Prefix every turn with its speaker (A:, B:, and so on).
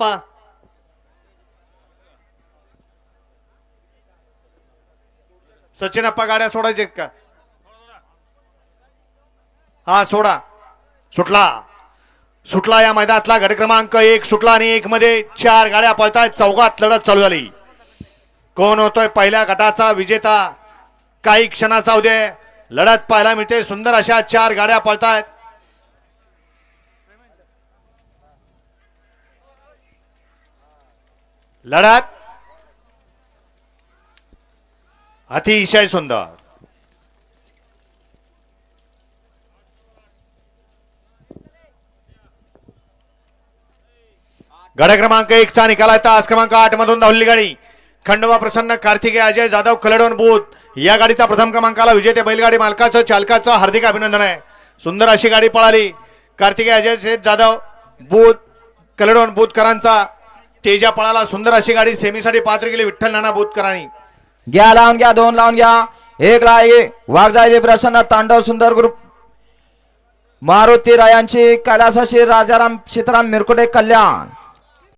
A: पा. सचिन अप्पा गाड्या सोडायचेत का? हा सोडा. सुटला. सुटला या मैदानातला गट क्रमांक एक. सुटला आणि एक मध्ये चार गाड्या पळतायत. चौघात लढत चालू झाली. कोण होतोय पहिल्या गटाचा विजेता? काही क्षणाचा उद्या. लढत पाहायला मिळते. सुंदर अशा चार गाड्या पळतायत. लढत अतिशय सुंदर. गाड्या क्रमांक एक चा निकाल आहे. तास क्रमांक आठ मधून धावली गाडी. खंडोबा प्रसन्न कार्तिकेय अजय जाधव खलडोन बूथ या गाडीचा प्रथम क्रमांकाला विजेते बैलगाडी मालकाचं चालकाचं हार्दिक अभिनंदन आहे. सुंदर अशी गाडी पळाली. कार्तिकेय अजय जाधव बुध कलडोन बूथकरांचा तेजा पळाला. सुंदर अशी गाडी सेमीसाठी पात्र गेली विठ्ठल नाना बोतकरांनी.
B: घ्या लावून घ्या दोन लावून घ्या. एक ला वाघ जायचे प्रसन्न तांडव सुंदर ग्रुप मारुती रायांची कैलासाशी राजाराम सीताराम मिरकुटे कल्याण.